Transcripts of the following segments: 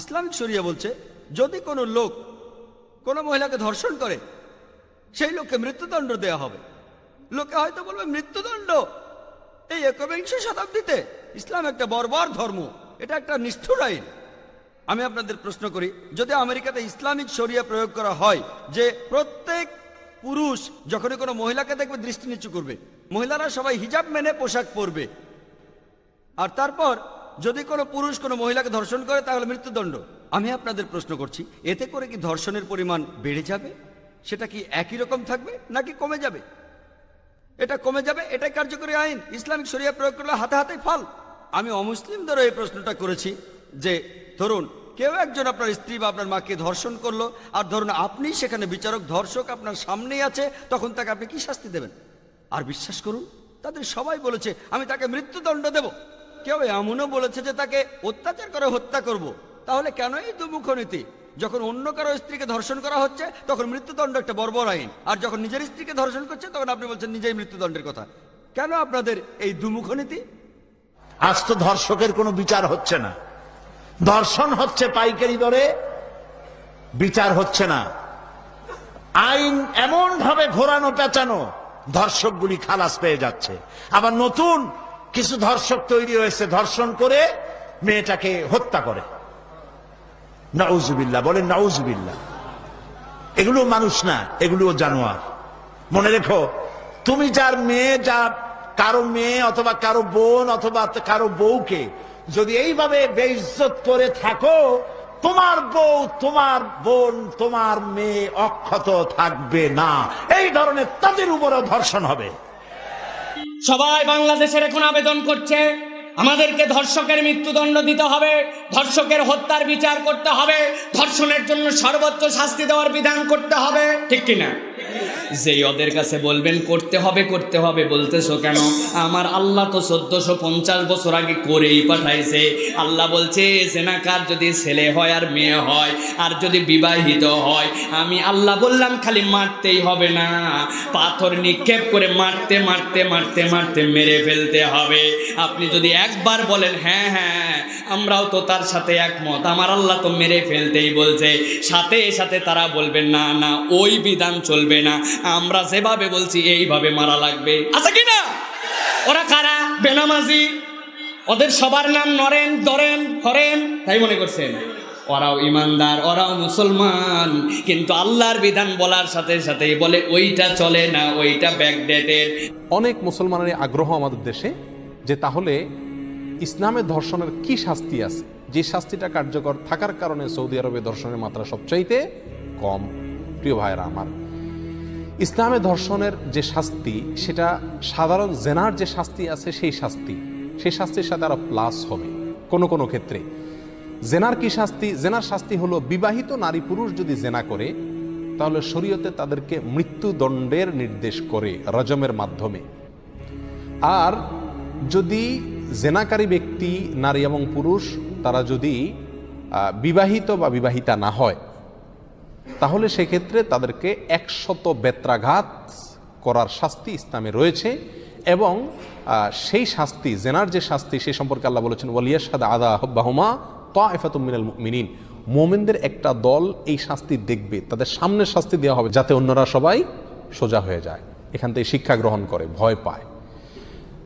Islamic শরিয়া বলছে, যদি কোনো লোক কোনো মহিলাকে ধর্ষণ করে, সেই লোককে মৃত্যুদণ্ড দেওয়া হবে। লোকে হয়তো বলবে, মৃত্যুদণ্ড? এই একবিংশ শতাব্দীতে ইসলাম একটা বর্বর ধর্ম, এটা একটা নিষ্ঠুর আইন। আমি আপনাদের প্রশ্ন করি, যদি আমেরিকাতে ইসলামিক শরিয়া প্রয়োগ করা হয়, যে প্রত্যেক পুরুষ যখনই কোনো মহিলাকে দেখবে, দৃষ্টি নিচু করবে, মহিলারা সবাই হিজাব মেনে পোশাক পরবে, আর তারপর যদি কোনো পুরুষ কোনো মহিলাকে ধর্ষণ করে, তাহলে মৃত্যুদণ্ড। আমি আপনাদের প্রশ্ন করছি, এতে করে কি ধর্ষণের পরিমাণ বেড়ে যাবে? সেটা কি একই রকম থাকবে নাকি কমে যাবে? এটা কমে যাবে, এটাই কার্যকরী আইন। ইসলামিক শরিয়া প্রয়োগ করলে হাতে হাতে ফল। আমি অমুসলিমদেরও এই প্রশ্নটা করেছি যে, ধরুন, কেউ একজন আপনার স্ত্রী বা আপনার মাকে ধর্ষণ করল, আর ধরুন আপনি সেখানে বিচারক, ধর্ষক আপনার সামনেই আছে, তখন তাকে আপনি কি শাস্তি দেবেন? আর বিশ্বাস করুন, তাদের সবাই বলেছে, আমি তাকে মৃত্যুদণ্ড দেব। কেউ এমনও বলেছে যে তাকে অত্যাচার করে হত্যা করব। তাহলে কেন এই দুমুখ নীতি? যখন অন্য কারও স্ত্রীকে ধর্ষণ করা হচ্ছে, তখন মৃত্যুদণ্ড একটা বর্বর আইন। আর যখন নিজের স্ত্রীকে ধর্ষণ করছে, তখন আপনি বলছেন নিজেই মৃত্যুদণ্ডের কথা। কেন আপনাদের এই দুমুখ নীতি? আজ তো ধর্ষকের কোনো বিচার হচ্ছে না। ধর্ষণ হচ্ছে পাইকারি দরে, বিচার হচ্ছে না। আইন এমন ভাবে ঘোরানো পেঁচানো ধর্ষকগুলি খালাস পেয়ে যাচ্ছে। আবার নতুন কিছু ধর্ষক তৈরি হয়েছে ধর্ষণ করে মেয়েটাকে হত্যা করে। নাউজুবিল্লাহ, বলেন নাউজুবিল্লাহ। এগুলো মানুষ না এগুলো জানোয়ার। মনে রেখো, তুমি যার মেয়ে, যা কারও মেয়ে অথবা কারও বোন অথবা কারও বউকে যদি এইভাবে বেইজ্জত করে থাকো, তোমার বউ, তোমার বোন, তোমার মেয়ে অক্ষত থাকবে না। এই ধরনের তাদের উপরও ধর্ষণ হবে। সবাই বাংলাদেশের এখন আবেদন করছে, আমাদেরকে ধর্ষকের মৃত্যুদণ্ড দিতে হবে, ধর্ষকের হত্যার বিচার করতে হবে, ধর্ষণের জন্য সর্বোচ্চ শাস্তি দেওয়ার বিধান করতে হবে, ঠিক কিনা? যেই ওদের কাছে বলবেন, করতে হবে করতে হবে। বলতেছো কেন? আমার আল্লাহ তো চোদ্দশো পঞ্চাশ বছর আগে করেই পাঠাইছে। আল্লাহ বলছে, জেনাকার যদি ছেলে হয় আর মেয়ে হয়, আর যদি বিবাহিত হয়, আমি আল্লাহ বললাম খালি মারতেই হবে না। পাথর নিক্ষেপ করে মারতে মারতে মারতে মারতে মেরে ফেলতে হবে। আপনি যদি একবার বলেন হ্যাঁ হ্যাঁ আমরাও তো তার সাথে একমত। আমার আল্লাহ তো মেরে ফেলতেই বলছে। সাথে সাথে তারা বলবেন, না না, ওই বিধান চলবে না। আমরা যেভাবে বলছি, এইভাবে মারা লাগবে। আচ্ছা কি না? ওরা কারা? বেনামাজি। ওদের সবার নাম নরেন, দরেন, হরেন, তাই মনে করছেন? ওরাও ইমানদার, ওরাও মুসলমান। কিন্তু আল্লাহর বিধান বলার সাথে সাথেই বলে, ওইটা চলে না, ওইটা ব্যাকডেটেড অনেক মুসলমানের আগ্রহ আমাদের দেশে যে তাহলে ইসলামের ধর্ষণের কি শাস্তি আছে? যে শাস্তিটা কার্যকর থাকার কারণে সৌদি আরবে ধর্ষণের মাত্রা সবচাইতে কম। প্রিয় ভাইরা আমার ইসলামে ধর্ষণের যে শাস্তি, সেটা সাধারণ জেনার যে শাস্তি আছে, সেই শাস্তি। সেই শাস্তির সাথে আরও প্লাস হবে, কোনো কোনো ক্ষেত্রে। জেনার কি শাস্তি? জেনার শাস্তি হলো বিবাহিত নারী পুরুষ যদি জেনা করে, তাহলে শরীয়তে তাদেরকে মৃত্যুদণ্ডের নির্দেশ করে রজমের মাধ্যমে। আর যদি জেনাকারী ব্যক্তি, নারী এবং পুরুষ, তারা যদি বিবাহিত বা বিবাহিতা না হয় তাহলে সেক্ষেত্রে তাদেরকে একশত বেত্রাঘাত করার শাস্তি ইসলামে রয়েছে এবং সেই শাস্তি, জেনার যে শাস্তি সে সম্পর্কে আল্লাহ বলেছেন ওয়ালিয়াসাদ আদা বাহমা তাফাতুমিনাল মিনিন মোমেনদের একটা দল এই শাস্তি দেখবে, তাদের সামনে শাস্তি দেওয়া হবে যাতে অন্যরা সবাই সোজা হয়ে যায়, এখান থেকে শিক্ষা গ্রহণ করে, ভয় পায়।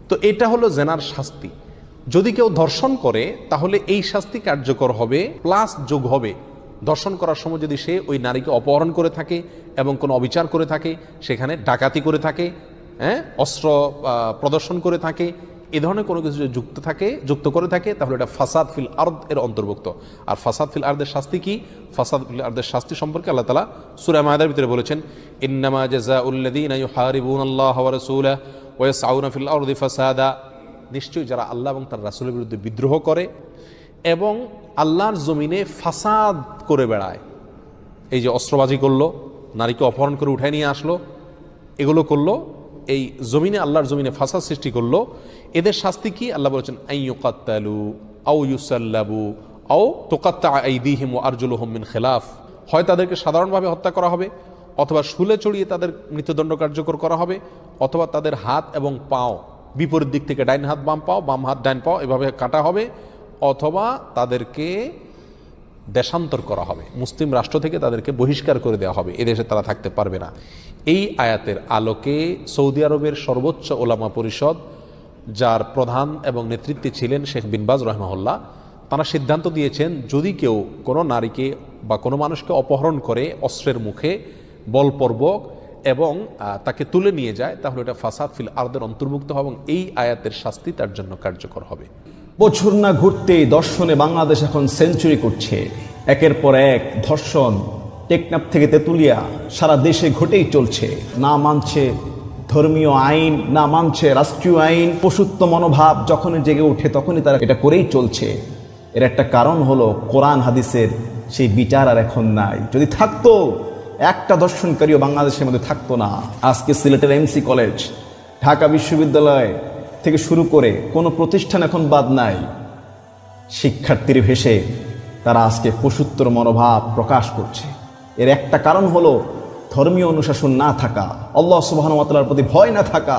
তো এটা হলো জেনার শাস্তি। যদি কেউ ধর্ষণ করে, তাহলে এই শাস্তি কার্যকর হবে, প্লাস যোগ হবে ধর্ষণ করার সময় যদি সে ওই নারীকে অপহরণ করে থাকে এবং কোনো অবিচার করে থাকে, সেখানে ডাকাতি করে থাকে হ্যাঁ অস্ত্র প্রদর্শন করে থাকে, এ ধরনের কোনো কিছু যদি যুক্ত থাকে, যুক্ত করে থাকে, তাহলে এটা ফাসাদ ফিল আর্দ এর অন্তর্ভুক্ত। আর ফাসাদ ফিল আর্দের শাস্তি কি? ফাসাদ ফিল আর্দের শাস্তি সম্পর্কে আল্লাহ তালা সুরা মায়াদের ভিতরে বলেছেন, ইন্নামা জাজা উল্লাদিন ইউহারিবুন আল্লাহ ফিল আরদি ফাসাদা। নিশ্চয়ই যারা আল্লাহ এবং তার রাসুলের বিরুদ্ধে বিদ্রোহ করে এবং আল্লাহর জমিনে ফাসাদ করে বেড়ায়। এই যে অস্ত্রবাজি করল, নারীকে অপহরণ করে উঠায় নিয়ে আসলো, এগুলো করল, এই জমিনে, আল্লাহর জমিনে ফাসাদ সৃষ্টি করল, এদের শাস্তি কি? আল্লাহ বলেছেন আইয়ুকাত্তালু আউ ইউসাল্লাবু আও তোকাত্তা আইদিহিম ও আরজুলুহম মিন খেলাফ। হয় তাদেরকে সাধারণভাবে হত্যা করা হবে, অথবা শুলে চড়িয়ে তাদের মৃত্যুদণ্ড কার্যকর করা হবে, অথবা তাদের হাত এবং পাও, বিপরীত দিক থেকে ডাইন হাত, বাম পাও, বাম হাত, ডাইন পাও, এভাবে কাটা হবে। অথবা তাদেরকে দেশান্তর করা হবে। মুসলিম রাষ্ট্র থেকে তাদেরকে বহিষ্কার করে দেওয়া হবে। এদেশে তারা থাকতে পারবে না। এই আয়াতের আলোকে সৌদি আরবের সর্বোচ্চ ওলামা পরিষদ, যার প্রধান এবং নেতৃত্বে ছিলেন শেখ বিনবাজ রহমাউল্লাহ তারা সিদ্ধান্ত দিয়েছেন, যদি কেউ কোনো নারীকে বা কোনো মানুষকে অপহরণ করে অস্ত্রের মুখে, বলপূর্বক এবং তাকে তুলে নিয়ে যায়, তাহলে এটা ফাসাদ ফিল আর্দের অন্তর্ভুক্ত হবে এবং এই আয়াতের শাস্তি তার জন্য কার্যকর হবে। বছর না ঘুরতেই দর্শনে বাংলাদেশ এখন সেঞ্চুরি করছে। একের পর এক ধর্ষণ, টেকনাফ থেকে তেতুলিয়া, সারা দেশে ঘটেই চলছে। না মানছে ধর্মীয় আইন, না মানছে রাষ্ট্রীয় আইন। পশুত্ব মনোভাব যখনই জেগে ওঠে তখনই তারা এটা করেই চলছে। এর একটা কারণ হলো কোরআন হাদিসের সেই বিচার আর এখন নাই। যদি থাকতো, একটা দর্শনকারীও বাংলাদেশের মধ্যে থাকতো না। আজকে সিলেটের এমসি কলেজ ঢাকা বিশ্ববিদ্যালয় থেকে শুরু করে কোনো প্রতিষ্ঠান এখন বাদ নাই। শিক্ষার্থীর ভেসে তারা আজকে পশুত্তর মনোভাব প্রকাশ করছে। এর একটা কারণ হলো ধর্মীয় অনুশাসন না থাকা। আল্লাহ সুবাহর প্রতি ভয় না থাকা।